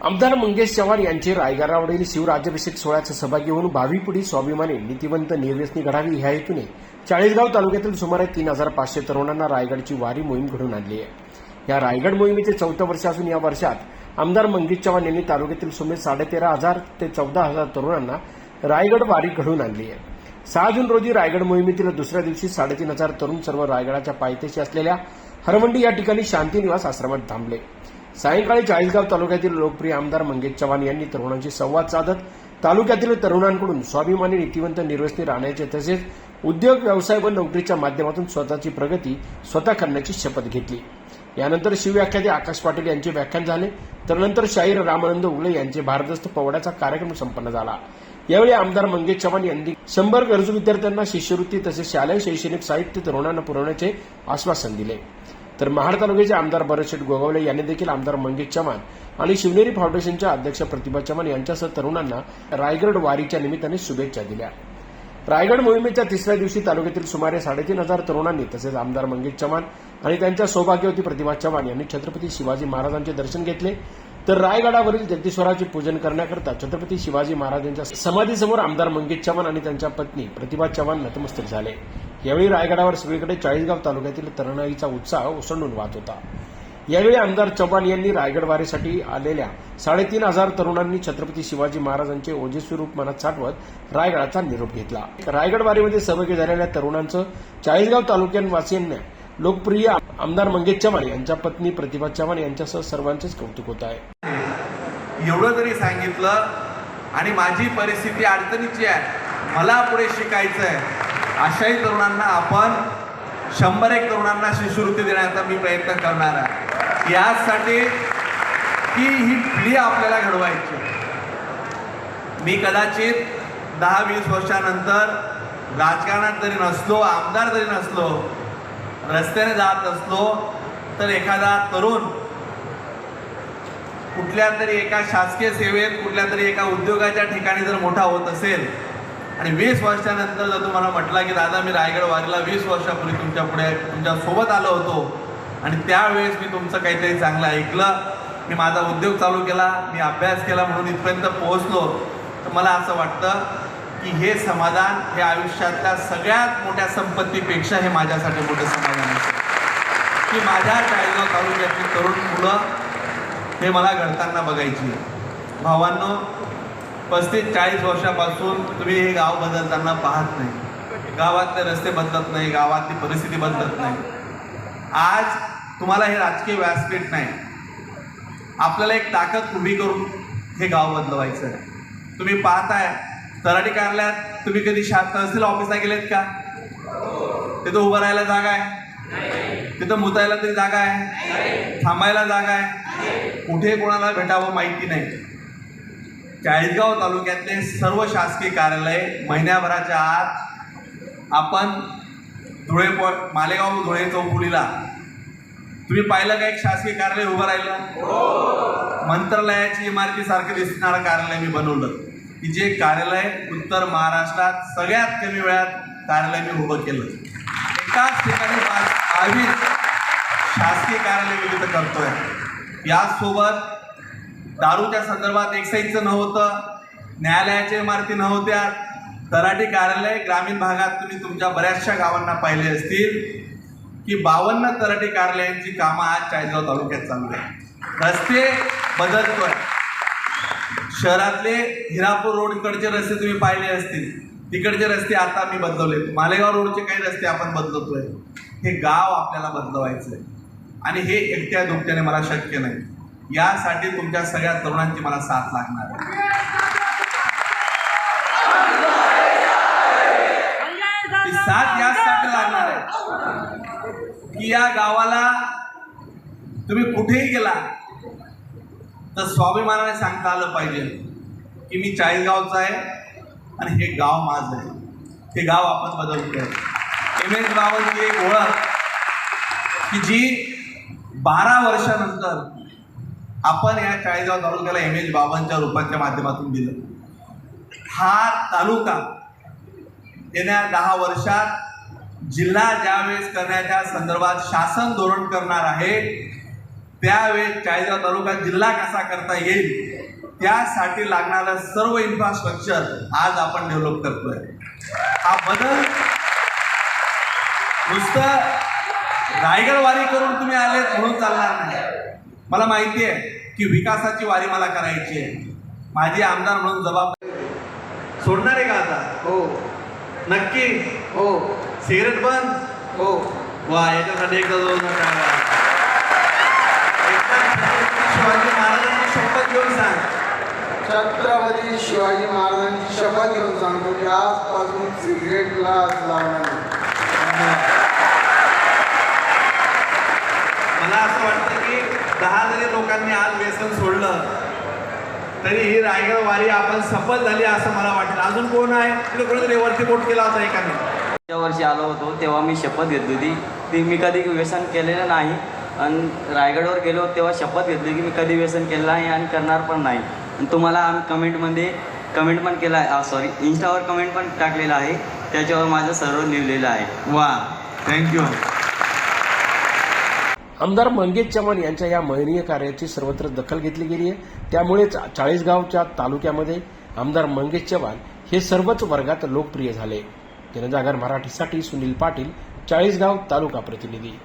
आमदार मंगेश चव्हाण यांचे रायगडावरील शिवराज्याभिषेक सोहळ्याचा सहभागी होऊन भावी पिढी स्वाभिमानी नीतिवंत निर्व्यसनी घडावी ह्या हेतूने चाळीसगाव तालुक्यातील सुमारे तीन हजार पाचशे तरुणांना रायगडची वारी मोहीम घडून आणली आहे. या रायगड मोहिमेचे चौथं वर्ष असून या वर्षात आमदार मंगेश चव्हाण यांनी तालुक्यातील सुमारे साडेतेरा हजार ते चौदा हजार तरुणांना रायगड वारी घडून आणली आहे. सहा जून रोजी रायगड मोहिमेतील दुसऱ्या दिवशी साडेतीन हजार तरुण सर्व रायगडाच्या पायथ्याशी असलेल्या हरवंडी या ठिकाणी शांतिनिवास आश्रमात थांबले. सायंकाळी चाळीसगाव तालुक्यातील लोकप्रिय आमदार मंगेश चव्हाण यांनी तरुणांशी संवाद साधत तालुक्यातील तरुणांकडून स्वाभिमानी नीतिवंत निर्वसनी राहण्याचे तसेच उद्योग व्यवसाय व नोकरीच्या माध्यमातून स्वतःची प्रगती स्वतः करण्याची शपथ घेतली. यानंतर शिवव्याख्याते आकाश पाटील यांचे व्याख्यान झाले. तर नंतर शाहीर रामानंद उगले यांचे भारदस्त पवड्याचा कार्यक्रम संपन्न झाला. यावेळी आमदार मंगेश चव्हाण यांनी शंभर गरजू विद्यार्थ्यांना शिष्यवृत्ती तसेच शालेय शैक्षणिक साहित्य तरुणांना पुरवण्याचे आश्वासन दिले. तर महाड तालुक्याचे आमदार भरतशेठ गोगावले यांनी देखील आमदार मंगेश चव्हाण आणि शिवनेरी फाउंडेशनच्या अध्यक्ष प्रतिभा चव्हाण यांच्यासह तरुणांना रायगड वारीच्या निमित्ताने शुभेच्छा दिल्या. रायगड मोहिमेच्या तिसऱ्या दिवशी तालुक्यातील सुमारे साडेतीन हजार तरुणांनी तसेच आमदार मंगेश चव्हाण आणि त्यांच्या सौभाग्यवती प्रतिभा चव्हाण यांनी छत्रपती शिवाजी महाराजांचे दर्शन घेतले. तर रायगडावरील जगदीश्वराचे पूजन करण्याकरता छत्रपती शिवाजी महाराजांच्या समाधीसमोर आमदार मंगेश चव्हाण आणि त्यांच्या पत्नी प्रतिभा चव्हाण नतमस्तक झाले. यावेळी रायगडावर सगळीकडे चाळीसगाव तालुक्यातील तरुणाईचा उत्साह ओसंडून वाहत होता. यावेळी आमदार चव्हाण यांनी रायगड वारीसाठी आलेल्या साडेतीन हजार तरुणांनी छत्रपती शिवाजी महाराजांचे ओजेस्वी रूप मनात साठवत रायगडाचा निरोप घेतला. रायगड वारीमध्ये सहभागी झालेल्या तरुणांचं चाळीसगाव तालुक्यांवासियांना लोकप्रिय आमदार मंगेश चव्हाण यांच्या पत्नी प्रतिभा चव्हाण यांच्यासह सर्वांचेच कौतुक होत आहे. एवढं जरी सांगितलं आणि माझी परिस्थिती अडचणीची आहे मला पुढे शिकायचं आहे अशाही तरुणांना आपण शंभर एक तरुणांना शिष्यवृत्ती देण्याचा मी प्रयत्न करणार आहे. यासाठी की ही पिढी आपल्याला घडवायची मी कदाचित दहा वीस वर्षानंतर राजकारणात जरी नसलो आमदार जरी नसलो रस्त्याने जात असलो तर एखादा तरुण कुठल्या तरी एका शासकीय सेवेत कुठल्या तरी एका उद्योगाच्या ठिकाणी जर मोठा होत असेल आणि वीस वर्षानंतर जर तुम्हाला म्हटलं की दादा मी रायगड वारीला वीस वर्षापूर्वी तुमच्यापुढे तुमच्यासोबत आलो होतो. आणि त्यावेळेस मी तुमचं काहीतरी चांगलं ऐकलं मी माझा उद्योग चालू केला मी अभ्यास केला म्हणून इथपर्यंत पोहोचलो तर मला असं वाटतं की हे समाधान हे आयुष्यातल्या सगळ्यात मोठ्या संपत्तीपेक्षा हे माझ्यासाठी मोठं समाधान आहे. की माझ्या चाळीसगाव तालुक्यातली तरुण मुलं हे मला घडताना बघायची. भावांनो पस्तीस चाळीस वर्षापासून तुम्ही हे गाव बदलताना पाहत नाही. गावातले रस्ते बदलत नाही गावातली परिस्थिती बदलत नाही. आज तुम्हाला हे राजकीय व्यासपीठ नाही. आपल्याला एक ताकद उभी करून हे गाव बदलवायचं आहे. तुम्ही पाहताय तराटी कार्यालयात तुम्ही कधी शा तहसील ऑफिसला गेलेत का? तिथं उभं राहायला जागा आहे? तिथं मुतायला तरी जागा आहे? थांबायला जागा आहे? कुठे कोणाला भेटावं माहिती नाही. चाळीसगाव तालुक्यातले सर्व शासकीय कार्यालय महिन्याभराच्या आत आपण धुळे पो मालेगाव धुळे चौफुलीला. तुम्ही पाहिलं का एक शासकीय कार्यालय उभं राहिलं? मंत्रालयाची इमारतीसारखं दिसणारं कार्यालय मी बनवलं. की जे कार्यालय उत्तर महाराष्ट्रात सगळ्यात कमी वेळात कार्यालय मी उभं केलं. एकाच ठिकाणी बावीस शासकीय कार्यालय मी करतोय. याचसोबत दारूच्या संदर्भात एक्साईजचं नव्हतं न्यायालयाच्या इमारती नव्हत्या. तलाठी कार्यालय ग्रामीण भागात तुम्ही तुमच्या बऱ्याचशा गावांना पाहिले असतील की बावन्न तलाठी कार्यालयांची कामं आज चाळीसगाव तालुक्यात चालू आहे रस्ते बदलतोय. शहरातले हिरापूर रोडकडचे रस्ते तुम्ही पाहिले असतील. तिकडचे रस्ते आता मी बदलवले मालेगाव रोडचे काही रस्ते आपण बदलतोय. हे गाव आपल्याला बदलवायचं आहे आणि हे एकट्या दुकट्याने मला शक्य नाही. यासाठी तुमच्या सगळ्या तरुणांची मला साथ लागणार आहे. ती साथ यासाठी लागणार आहे. की या गावाला तुम्ही कुठेही गेला तर स्वाभिमानाने सांगता आलं पाहिजे की मी चाळीसगावचा आहे आणि हे गाव माझं आहे. हे गाव आपण बदलतोय. एम एस गावांची एक ओळख की जी बारा वर्षानंतर आपण या चाळीसगाव तालुक्याला एम एच बाबांच्या रूपाच्या माध्यमातून दिलं. हा तालुका येण्या दहा वर्षात जिल्हा ज्यावेळेस करण्याच्या संदर्भात शासन धोरण करणार आहे त्यावेळेस चाळीसगाव तालुका जिल्हा कसा करता येईल त्यासाठी लागणारं सर्व इन्फ्रास्ट्रक्चर आज आपण डेव्हलप करतोय. हा बदल नुसतं रायगडवारी करून तुम्ही आलेत म्हणून चालणार नाही. मला माहिती आहे की विकासाची वारी मला करायची आहे. माझी आमदार म्हणून जबाबदारी सोडणार आहे का आता? हो. नक्की? हो. सिगरेट बंद? हो. वा याच्यासाठी एकदा दोन शिवाजी महाराजांची शपथ घेऊन सांग. छत्रपती शिवाजी महाराजांची शपथ घेऊन सांगतो की आजपासून सिगरेटला लावणार नाही. मला असं वाटतं की दहा जरी लोकांनी आज व्यसन सोडलं तरी ही रायगड वारी आपण सफल झाली असं मला वाटलं अजून कोण आहे? तिथे कोणीतरी वरती बोट केला होता एकाने? त्या वर्षी आलो होतो तेव्हा मी शपथ घेतली होती. ती मी कधी व्यसन केलेलं नाही. आणि रायगडवर गेलो तेव्हा शपथ घेतली की मी कधी व्यसन केलं नाही आणि करणार पण नाही. आणि तुम्हाला आम्ही कमेंटमध्ये कमेंट पण केला आहे सॉरी इन्स्टावर कमेंट पण टाकलेलं आहे. त्याच्यावर माझं सर्व लिहिलेलं आहे. वा थँक्यू आमदार मंगेश चव्हाण यांच्या या महनीय कार्याची सर्वत्र दखल घेतली गेली आहे. त्यामुळेच चाळीसगावच्या तालुक्यामध्ये आमदार मंगेश चव्हाण हे सर्वच वर्गात लोकप्रिय झाले. जनजागर मराठीसाठी सुनील पाटील चाळीसगाव तालुका प्रतिनिधी.